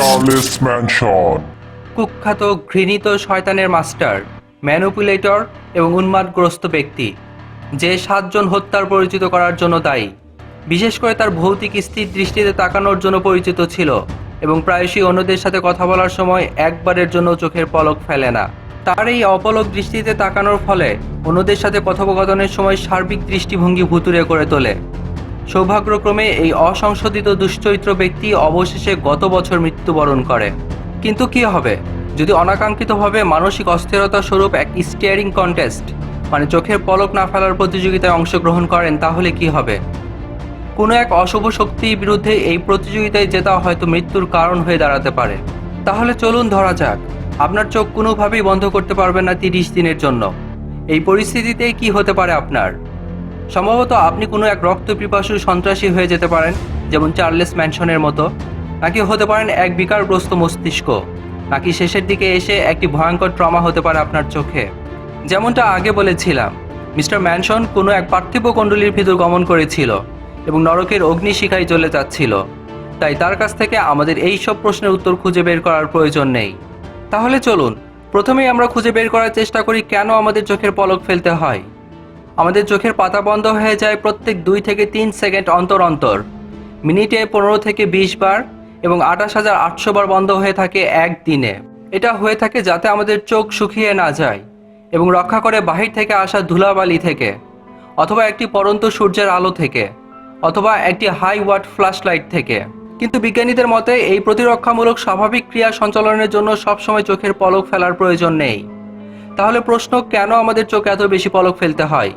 Charles mansion কুখ্যাত ঘৃণিত শয়তানের মাস্টার, ম্যানুপুলেটর এবং উন্মাদগ্রস্ত ব্যক্তি, যে সাতজন হত্যার পরিচিত করার জন্য দায়ী। বিশেষ করে তার ভৌতিক স্থির দৃষ্টিতে তাকানোর জন্য পরিচিত ছিল এবং প্রায়শই অন্যদের সাথে কথা বলার সময় একবারের জন্য চোখের পলক ফেলে না। তার এই অপলক দৃষ্টিতে তাকানোর ফলে অন্যদের সাথে কথোপকথনের সময় সার্বিক দৃষ্টিভঙ্গি ভুতুরে করে তোলে। সৌভাগ্যক্রমে এই অসংশোধিত দুশ্চরিত্র ব্যক্তি অবশেষে গত বছর মৃত্যুবরণ করে। কিন্তু কি হবে? যদি অনাকাঙ্ক্ষিতভাবে মানসিক অস্থিরতা স্বরূপ এক স্টিয়ারিং কন্টেস্ট মানে চোখের পলক না ফেলার প্রতিযোগিতায় অংশগ্রহণ করেন, তাহলে কি হবে? কোনো এক অশুভ শক্তির বিরুদ্ধে এই প্রতিযোগিতায় জেতা হয়তো মৃত্যুর কারণ হয়ে দাঁড়াতে পারে। তাহলে চলুন ধরা যাক, আপনার চোখ কোনোভাবেই বন্ধ করতে পারবেন না তিরিশ দিনের জন্য। এই পরিস্থিতিতে কি হতে পারে আপনার? সম্ভবত আপনি কোনো এক রক্তপিপাসু সন্ত্রাসী হয়ে যেতে পারেন, যেমন চার্লেস ম্যানশনের মতো। নাকি হতে পারেন এক বিকারগ্রস্ত মস্তিষ্ক। নাকি শেষের দিকে এসে একটি ভয়ঙ্কর ট্রমা হতে পারে আপনার চোখে। যেমনটা আগে বলেছিলাম, মিস্টার ম্যানশন কোনো এক পার্থিব কুণ্ডলীর ভিতর গমন করেছিল এবং নরকের অগ্নিশিখায় চলে যাচ্ছিল। তাই তার কাছ থেকে আমাদের এই সব প্রশ্নের উত্তর খুঁজে বের করার প্রয়োজন নেই। তাহলে চলুন, প্রথমেই আমরা খুঁজে বের করার চেষ্টা করি কেন আমাদের চোখের পলক ফেলতে হয়। আমাদের চোখের পাতা বন্ধ হয়ে যায় প্রত্যেক দুই থেকে তিন সেকেন্ড অন্তর অন্তর। মিনিটে পনেরো থেকে বিশ বার এবং আঠাশ হাজার আটশো বার বন্ধ হয়ে থাকে এক দিনে। এটা হয়ে থাকে যাতে আমাদের চোখ শুকিয়ে না যায় এবং রক্ষা করে বাহির থেকে আসা ধুলাবালি থেকে, অথবা একটি পরন্ত সূর্যের আলো থেকে, অথবা একটি হাই ওয়াট ফ্ল্যাশ লাইট থেকে। কিন্তু বিজ্ঞানীদের মতে এই প্রতিরক্ষামূলক স্বাভাবিক ক্রিয়া সঞ্চালনের জন্য সবসময় চোখের পলক ফেলার প্রয়োজন নেই। তাহলে প্রশ্ন কেন আমাদের চোখ এত বেশি পলক ফেলতে হয়?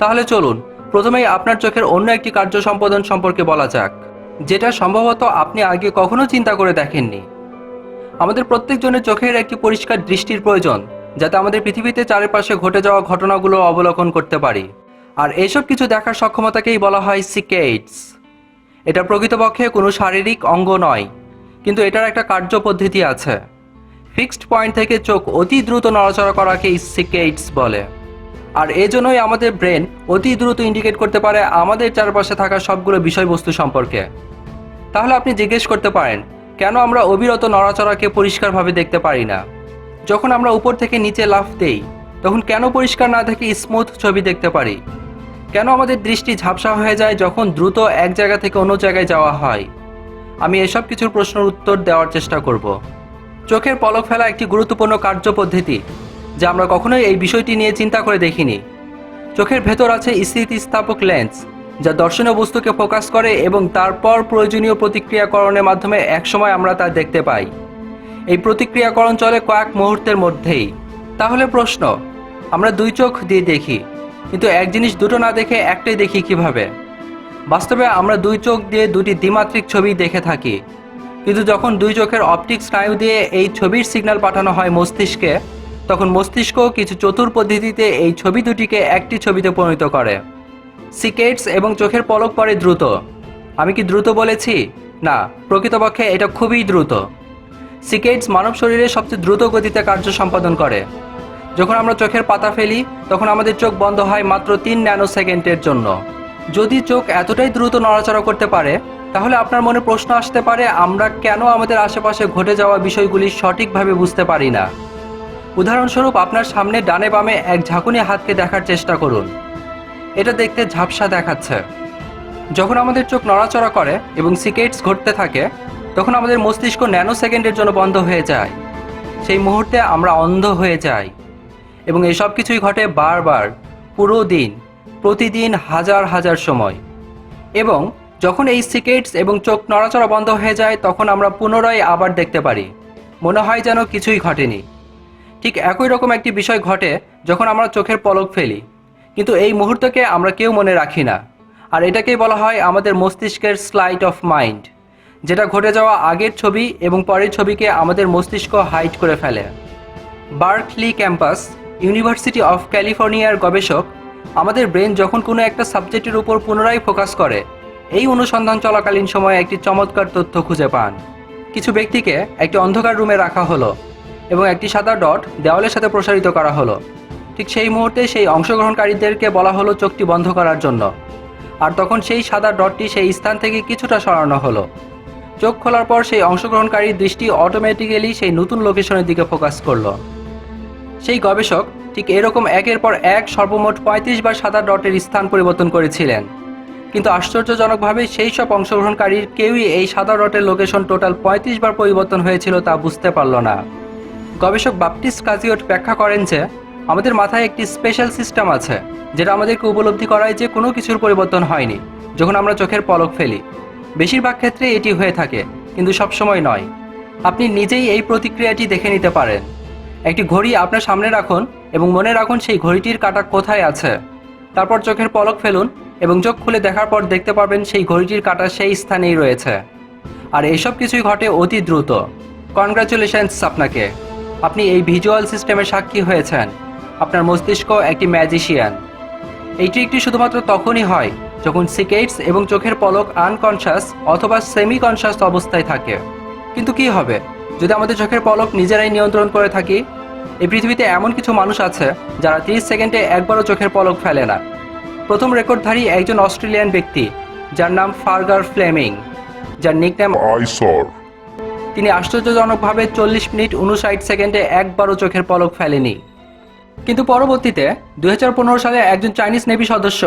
তাহলে চলুন, প্রথমেই আপনার চোখের অন্য একটি কার্য সম্পাদন সম্পর্কে বলা যাক, যেটা সম্ভবত আপনি আগে কখনো চিন্তা করে দেখেননি। আমাদের প্রত্যেকজনের চোখের একটি পরিষ্কার দৃষ্টির প্রয়োজন, যাতে আমাদের পৃথিবীতে চারিপাশে ঘটে যাওয়া ঘটনাগুলো অবলোকন করতে পারি। আর এসব কিছু দেখার সক্ষমতাকেই বলা হয় সিকেটস এটা প্রকৃতপক্ষে কোনো শারীরিক অঙ্গ নয়, কিন্তু এটার একটা কার্য পদ্ধতি আছে। ফিক্সড পয়েন্ট থেকে চোখ অতি দ্রুত নড়াচড়া করাকেই সিকেটস বলে। আর এজন্যই আমাদের ব্রেন অতি দ্রুত ইন্ডিকেট করতে পারে আমাদের চারপাশে থাকা সবগুলো বিষয়বস্তু সম্পর্কে। তাহলে আপনি জিজ্ঞেস করতে পারেন, কেন আমরা অবিরত নড়াচড়াকে পরিষ্কারভাবে দেখতে পারি না? যখন আমরা উপর থেকে নিচে লাফ দেই, তখন কেন পরিষ্কার না থেকে স্মুথ ছবি দেখতে পারি? কেন আমাদের দৃষ্টি ঝাপসা হয়ে যায় যখন দ্রুত এক জায়গা থেকে অন্য জায়গায় যাওয়া হয়? আমি এসব কিছুর প্রশ্নের উত্তর দেওয়ার চেষ্টা করব। চোখের পলক ফেলা একটি গুরুত্বপূর্ণ কার্য পদ্ধতি যা আমরা কখনোই এই বিষয়টি নিয়ে চিন্তা করে দেখিনি। চোখের ভেতর আছে স্থিতিস্থাপক লেন্স, যা দর্শনীয় বস্তুকে ফোকাস করে এবং তারপর প্রয়োজনীয় প্রতিক্রিয়াকরণের মাধ্যমে একসময় আমরা তা দেখতে পাই। এই প্রতিক্রিয়াকরণ চলে কয়েক মুহূর্তের মধ্যেই। তাহলে প্রশ্ন, আমরা দুই চোখ দিয়ে দেখি, কিন্তু এক জিনিস দুটো না দেখে একটাই দেখি কীভাবে? বাস্তবে আমরা দুই চোখ দিয়ে দুটি দ্বিমাত্রিক ছবি দেখে থাকি, কিন্তু যখন দুই চোখের অপটিক স্নায়ু দিয়ে এই ছবির সিগন্যাল পাঠানো হয় মস্তিষ্কে তখন মস্তিষ্ক কিছু চতুর পদ্ধতিতে এই ছবি দুটিকে একটি ছবিতে পরিণত করে। সিকেটস এবং চোখের পলক পরে দ্রুত। আমি কি দ্রুত বলেছি? না, প্রকৃতপক্ষে এটা খুবই দ্রুত। সিকেটস মানব শরীরে সবচেয়ে দ্রুত গতিতে কার্য সম্পাদন করে। যখন আমরা চোখের পাতা ফেলি, তখন আমাদের চোখ বন্ধ হয় মাত্র তিন ন্যানো সেকেন্ডের জন্য। যদি চোখ এতটাই দ্রুত নড়াচড়া করতে পারে, তাহলে আপনার মনে প্রশ্ন আসতে পারে, আমরা কেন আমাদের আশেপাশে ঘটে যাওয়া বিষয়গুলি সঠিকভাবে বুঝতে পারি না। উদাহরণস্বরূপ আপনার সামনে ডানে বামে এক ঝাঁকুনি হাতকে দেখার চেষ্টা করুন। এটা দেখতে ঝাপসা দেখাচ্ছে। যখন আমাদের চোখ নড়াচড়া করে এবং সিকেটস ঘটতে থাকে, তখন আমাদের মস্তিষ্ক ন্যানো সেকেন্ডের জন্য বন্ধ হয়ে যায়। সেই মুহূর্তে আমরা অন্ধ হয়ে যাই। এবং এসব কিছুই ঘটে বারবার, পুরো দিন, প্রতিদিন হাজার হাজার সময়। এবং যখন এই সিকেটস এবং চোখ নড়াচড়া বন্ধ হয়ে যায়, তখন আমরা পুনরায় আবার দেখতে পারি। মনে হয় যেন কিছুই ঘটেনি। ঠিক একই রকম একটি বিষয় ঘটে যখন আমরা চোখের পলক ফেলি। কিন্তু এই মুহূর্তকে আমরা কেউ মনে রাখি না। আর এটাকেই বলা হয় আমাদের মস্তিষ্কের স্লাইট অফ মাইন্ড যেটা ঘটে যাওয়া আগের ছবি এবং পরের ছবিকে আমাদের মস্তিষ্ক হাইড করে ফেলে। বার্কলি ক্যাম্পাস ইউনিভার্সিটি অফ ক্যালিফোর্নিয়ার গবেষক, আমাদের ব্রেন যখন কোনো একটা সাবজেক্টের উপর পুনরায় ফোকাস করে, এই অনুসন্ধান চলাকালীন সময়ে একটি চমৎকার তথ্য খুঁজে পান। কিছু ব্যক্তিকে একটি অন্ধকার রুমে রাখা হলো। এবং একটি সাদা ডট দেওয়ালের সাথে প্রসারিত করা হলো। ঠিক সেই মুহূর্তে সেই অংশগ্রহণকারীদেরকে বলা হলো চোখটি বন্ধ করার জন্য। আর তখন সেই সাদা ডটটি সেই স্থান থেকে কিছুটা সরানো হলো। চোখ খোলার পর সেই অংশগ্রহণকারীর দৃষ্টি অটোমেটিক্যালি সেই নতুন লোকেশনের দিকে ফোকাস করল। সেই গবেষক ঠিক এরকম একের পর এক সর্বমোট পঁয়ত্রিশ বার সাদা ডটের স্থান পরিবর্তন করেছিলেন। কিন্তু আশ্চর্যজনকভাবে সেই সব অংশগ্রহণকারীর কেউই এই সাদা ডটের লোকেশন টোটাল পঁয়ত্রিশ বার পরিবর্তন হয়েছিল তা বুঝতে পারল না। গবেষক বাপটিস্ট কাজিওট ব্যাখ্যা করেন যে, আমাদের মাথায় একটি স্পেশাল সিস্টেম আছে, যেটা আমাদেরকে উপলব্ধি করায় যে কোনো কিছুর পরিবর্তন হয়নি, যখন আমরা চোখের পলক ফেলি। বেশিরভাগ ক্ষেত্রে এটি হয়ে থাকে, কিন্তু সবসময় নয়। আপনি নিজেই এই প্রতিক্রিয়াটি দেখে নিতে পারেন। একটি ঘড়ি আপনার সামনে রাখুন এবং মনে রাখুন সেই ঘড়িটির কাঁটা কোথায় আছে। তারপর চোখের পলক ফেলুন এবং চোখ খুলে দেখার পর দেখতে পারবেন সেই ঘড়িটির কাঁটা সেই স্থানেই রয়েছে। আর এসব কিছুই ঘটে অতি দ্রুত। কনগ্রাচুলেশনস আপনাকে। আপনি এই ভিজুয়াল সিস্টেমের সাক্ষী হয়েছেন। আপনার মস্তিষ্ক একটি ম্যাজিশিয়ান। এই ট্রিকটি শুধুমাত্র তখনই হয় যখন সিকেটস এবং চোখের পলক আনকনশাস অথবা সেমি কনশাস অবস্থায় থাকে। কিন্তু কি হবে? যদি আমাদের চোখের পলক নিজেরাই নিয়ন্ত্রণ করে থাকি, এই পৃথিবীতে এমন কিছু মানুষ আছে যারা 30 সেকেন্ডে একবারও চোখের পলক ফেলে না। প্রথম রেকর্ডধারী একজন অস্ট্রেলিয়ান ব্যক্তি, যার নাম ফার্গার ফ্লেমিং, যার নিকনেম আই স্যার তিনি আশ্চর্যজনকভাবে চল্লিশ মিনিট উনষাট সেকেন্ডে একবারও চোখের পলক ফেলেনি। কিন্তু পরবর্তীতে দু হাজার পনেরো সালে একজন চাইনিজ নেভি সদস্য,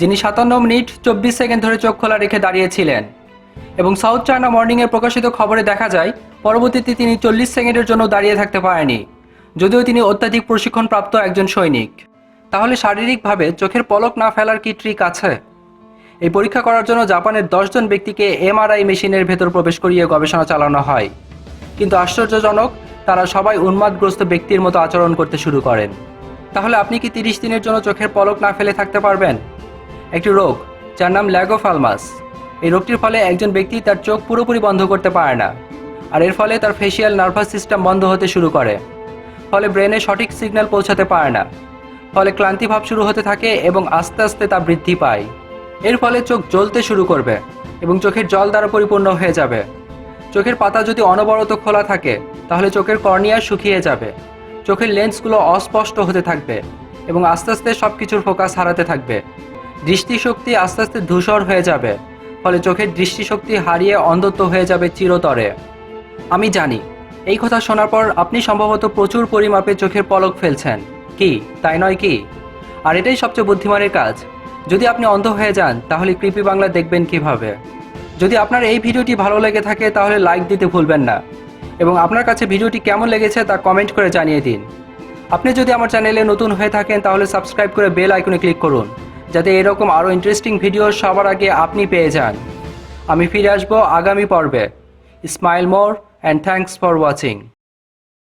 যিনি সাতান্ন মিনিট চব্বিশ সেকেন্ড ধরে চোখ খোলা রেখে দাঁড়িয়েছিলেন এবং সাউথ চায়না মর্নিংয়ে প্রকাশিত খবরে দেখা যায়, পরবর্তীতে তিনি চল্লিশ সেকেন্ডের জন্য দাঁড়িয়ে থাকতে পারেনি, যদিও তিনি অত্যাধিক প্রশিক্ষণপ্রাপ্ত একজন সৈনিক। তাহলে শারীরিকভাবে চোখের পলক না ফেলার কি ট্রিক আছে? এই পরীক্ষা করার জন্য জাপানের দশজন ব্যক্তিকে এমআরআই মেশিনের ভেতর প্রবেশ করিয়ে গবেষণা চালানো হয়। কিন্তু আশ্চর্যজনক, তারা সবাই উন্মাদগ্রস্ত ব্যক্তির মতো আচরণ করতে শুরু করেন। তাহলে আপনি কি তিরিশ দিনের জন্য চোখের পলক না ফেলে থাকতে পারবেন? একটি রোগ, যার নাম ল্যাগোফালমাস। এই রোগটির ফলে একজন ব্যক্তি তার চোখ পুরোপুরি বন্ধ করতে পারে না, আর এর ফলে তার ফেসিয়াল নার্ভাস সিস্টেম বন্ধ হতে শুরু করে। ফলে ব্রেনে সঠিক সিগন্যাল পৌঁছাতে পারে না। ফলে ক্লান্তিভাব শুরু হতে থাকে এবং আস্তে আস্তে তা বৃদ্ধি পায়। এর ফলে চোখ জ্বলতে শুরু করবে এবং চোখের জল দ্বারা পরিপূর্ণ হয়ে যাবে। চোখের পাতা যদি অনবরত খোলা থাকে, তাহলে চোখের কর্নিয়া শুকিয়ে যাবে। চোখের লেন্সগুলো অস্পষ্ট হতে থাকবে এবং আস্তে আস্তে সব কিছুর ফোকাস হারাতে থাকবে। দৃষ্টিশক্তি আস্তে আস্তে ধূসর হয়ে যাবে, ফলে চোখের দৃষ্টিশক্তি হারিয়ে অন্ধত্ব হয়ে যাবে চিরতরে। আমি জানি, এই কথা শোনার পর আপনি সম্ভবত প্রচুর পরিমাপে চোখের পলক ফেলছেন। কি, তাই নয় কি? আর এটাই সবচেয়ে বুদ্ধিমানের কাজ। যদি আপনি অন্ধ হয়ে যান, তাহলে কৃপি বাংলা দেখবেন কীভাবে? যদি আপনার এই ভিডিওটি ভালো লেগে থাকে, তাহলে লাইক দিতে ভুলবেন না। এবং আপনার কাছে ভিডিওটি কেমন লেগেছে, তা কমেন্ট করে জানিয়ে দিন। আপনি যদি আমার চ্যানেলে নতুন হয়ে থাকেন, তাহলে সাবস্ক্রাইব করে বেল আইকনে ক্লিক করুন, যাতে এরকম আরও ইন্টারেস্টিং ভিডিও সবার আগে আপনি পেয়ে যান। আমি ফিরে আসব আগামী পর্বে। Smile more and thanks for watching